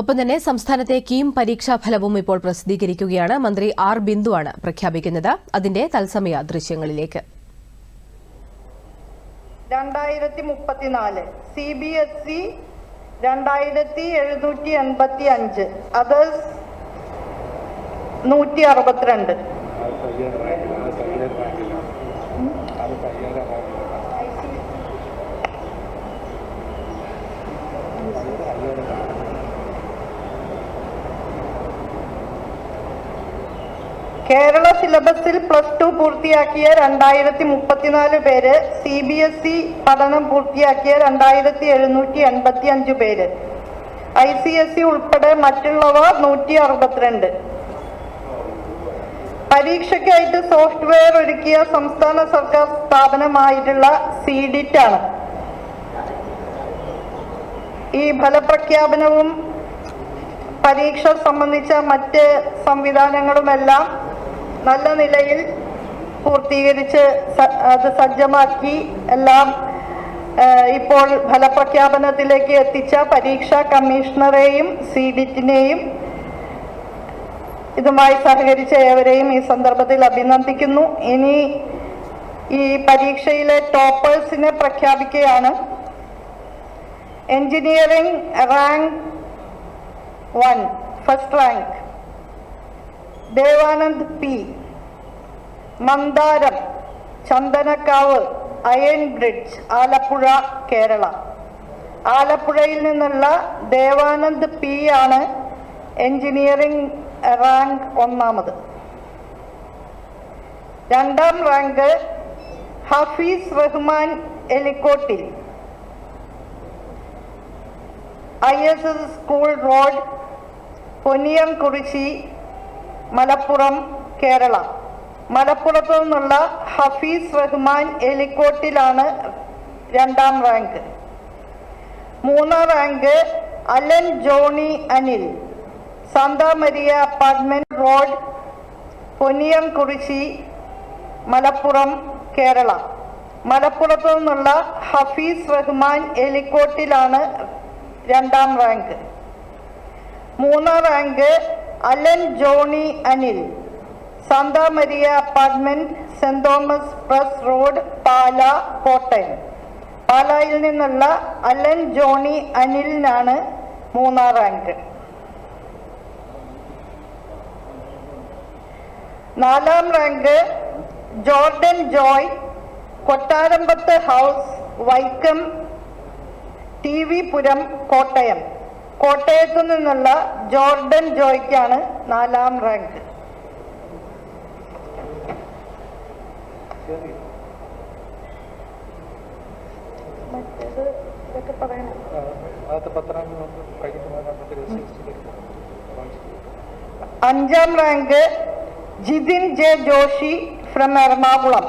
ഒപ്പം തന്നെ സംസ്ഥാനത്തെ കീം പരീക്ഷാ ഫലവും ഇപ്പോൾ പ്രസിദ്ധീകരിക്കുകയാണ്. മന്ത്രി ആർ ബിന്ദുവാണ് പ്രഖ്യാപിക്കുന്നത്. അതിന്റെ തത്സമയ ദൃശ്യങ്ങളിലേക്ക്. രണ്ടായിരത്തി മുപ്പത്തിനാല് സി ബി എസ് ഇ രണ്ടായിരത്തി എഴുന്നൂറ്റി എൺപത്തി അഞ്ച് അതേഴ്സ് നൂറ്റി അറുപത്തിരണ്ട് കേരള സിലബസിൽ പ്ലസ് ടു പൂർത്തിയാക്കിയ രണ്ടായിരത്തി മുപ്പത്തിനാല് പേര് സി ബി എസ് ഇ പഠനം പൂർത്തിയാക്കിയ രണ്ടായിരത്തി എഴുന്നൂറ്റി എൺപത്തി അഞ്ച് പേര്. ഐ സി എസ് ഇ ഉൾപ്പെടെ മറ്റുള്ളവ നൂറ്റി അറുപത്തിരണ്ട് പരീക്ഷയ്ക്കായിട്ട് സോഫ്റ്റ്വെയർ ഒരുക്കിയ സംസ്ഥാന സർക്കാർ സ്ഥാപനമായിട്ടുള്ള സിഡിറ്റ് ആണ് ഈ ഫലപ്രഖ്യാപനവും പരീക്ഷ സംബന്ധിച്ച മറ്റ് സംവിധാനങ്ങളുമെല്ലാം നല്ല നിലയിൽ പൂർത്തീകരിച്ച് സ- അത് സജ്ജമാക്കി എല്ലാം ഇപ്പോൾ ഫലപ്രഖ്യാപനത്തിലേക്ക് എത്തിച്ച പരീക്ഷാ കമ്മീഷണറെയും സീഡിറ്റിനെയും ഇതുമായി സഹകരിച്ച ഏവരെയും ഈ സന്ദർഭത്തിൽ അഭിനന്ദിക്കുന്നു. ഇനി ഈ പരീക്ഷയിലെ ടോപ്പേഴ്സിനെ പ്രഖ്യാപിക്കുകയാണ്. Engineering rank one first rank. Devanand P. Mandaram Chandanakkavu iron bridge Alappuzha Kerala. ആലപ്പുഴയിൽ നിന്നുള്ള ദേവാനന്ദ് പി ആണ് എഞ്ചിനീയറിംഗ് റാങ്ക് ഒന്നാമത്. രണ്ടാം rank Hafeez Rahman Elikottil. I S S school road Poniyam Kurishi Malappuram Kerala. മലപ്പുറത്തു നിന്നുള്ള ഹഫീസ് റഹ്മാൻ എലിക്കോട്ടിലാണ് രണ്ടാം റാങ്ക്. മൂന്നാം rank Alan Johny Anil. Santa Maria apartment road Ponniyam Kurishi Malappuram Kerala. മലപ്പുറത്തു നിന്നുള്ള ഹഫീസ് റഹ്മാൻ എലിക്കോട്ടിലാണ് രണ്ടാം റാങ്ക്. മൂന്നാം rank Alan Johny Anil. Santa Maria apartment saint Thomas press road Pala Kottayam. പാലായിൽ നിന്നുള്ള അലൻ ജോണി അനിലിനാണ് മൂന്നാം റാങ്ക്. നാലാം rank Jordan Joy Kottarampathu house Vaikom T V Puram Kottayam. കോട്ടയത്തു നിന്നുള്ള ജോർഡൻ ജോയ്ക്കാണ് നാലാം റാങ്ക്. അഞ്ചാം rank Jithin J Joshi from Ernakulam.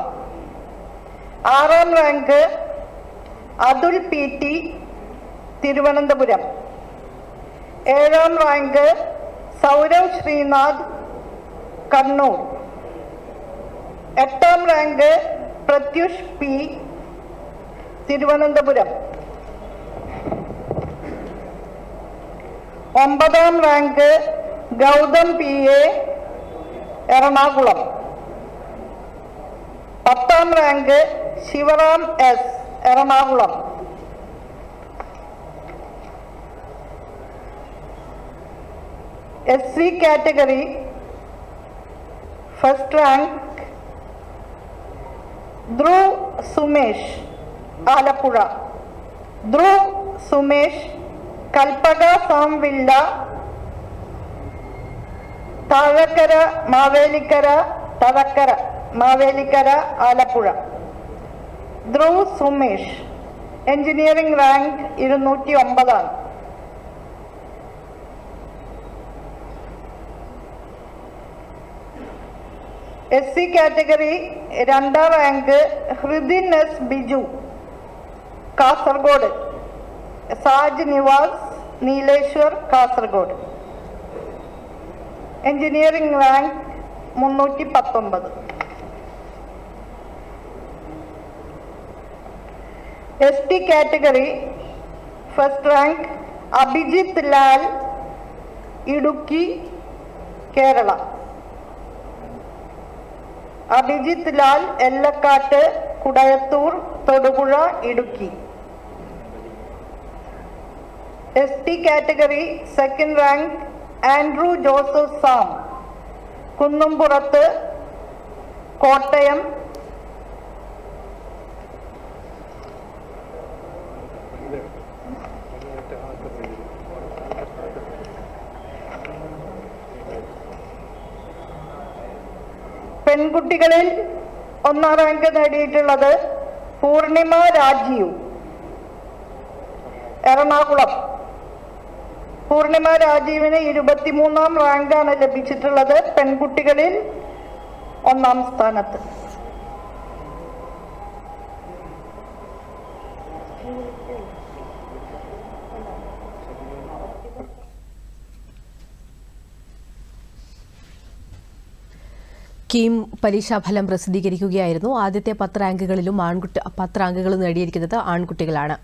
ആറാം rank Athul P T Thiruvananthapuram. ഏഴാം റാങ്ക് സൗരവ് ശ്രീനാഥ് കണ്ണൂർ. എട്ടാം റാങ്ക് പ്രത്യുഷ് പി തിരുവനന്തപുരം. ഒമ്പതാം rank Gautham P A Ernakulam. പത്താം rank Sivaram S Ernakulam. S C category first rank Dhruv Sumesh Alappuzha Dhruv Sumesh Kalpaka Samvilla Thazhakkara Mavelikkara Thazhakkara Mavelikkara Alappuzha Dhruv Sumesh engineering rank ഇരുന്നൂറ്റി ഒമ്പതാണ് S C category രണ്ടാം rank Hridin S Biju Kasaragod. Saj Nivas Nileshwar Kasaragod. Engineering rank മുന്നൂറ്റി പത്തൊമ്പത് S T category first rank Abhijith Lal Idukki Kerala. Abhijith Lal Ellakkattu Kudayathoor Thodupuzha Idukki. S T category second rank Andrew Joseph Sam. Kunnumpurathu Kottayam. പെൺകുട്ടികളിൽ ഒന്നാം rank നേടിയിട്ടുള്ളത് പൂർണിമ രാജീവ് എറണാകുളം. പൂർണിമ രാജീവിന് ഇരുപത്തിമൂന്നാം റാങ്കാണ് ലഭിച്ചിട്ടുള്ളത് പെൺകുട്ടികളിൽ ഒന്നാം സ്ഥാനത്ത്. കീം പരീക്ഷാഫലം പ്രസിദ്ധീകരിക്കുകയായിരുന്നു. ആദ്യത്തെ പത്ത് റാങ്കുകളിലും ആൺകുട്ടി പത്ത് റാങ്കുകൾ നേടിയിരിക്കുന്നത് ആൺകുട്ടികളാണ്.